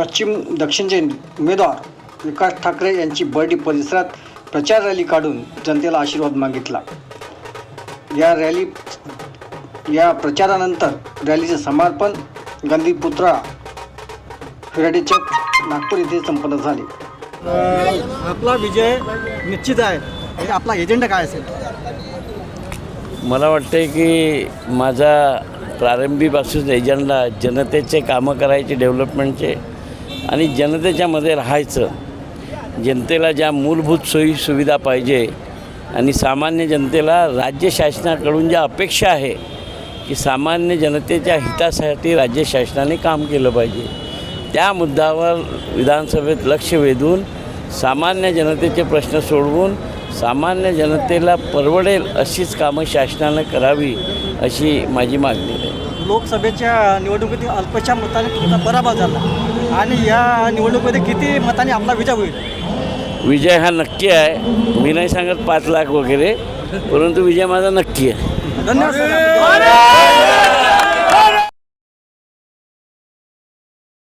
पश्चिम दक्षिणचे उमेदवार विकास ठाकरे यांची बर्डी परिसरात प्रचार रॅली काढून जनतेला आशीर्वाद मागितला. या रॅली या प्रचारानंतर रॅलीचे समार्पण गांधी पुतळा हिराडे चौक नागपूर येथे संपन्न झाले. आपला विजय निश्चित आहे. म्हणजे आपला एजेंडा काय असेल? मला वाटते की माझा प्रारंभीपासून एजंडा जनतेचे कामं करायचे डेव्हलपमेंटचे आणि जनतेच्यामध्ये राहायचं. जनतेला ज्या मूलभूत सोयी सुविधा पाहिजे आणि सामान्य जनतेला राज्य शासनाकडून ज्या अपेक्षा आहे की सामान्य जनतेच्या हितासाठी राज्य शासनाने काम केलं पाहिजे. त्या मुद्द्यावर विधानसभेत लक्ष वेधून सामान्य जनतेचे प्रश्न सोडवून सामान्य जनतेला परवडेल अशीच कामं शासनानं करावी अशी माझी मागणी आहे. लोकसभेच्या निवडणुकीत अल्पशा मताने तुमचा पराभव झाला. आणि या निवडणुकीमध्ये किती मताने आपला विजय होईल? विजय हा नक्की आहे. मी नाही सांगत पाच लाख वगैरे परंतु विजय माझा नक्की आहे. धन्यवाद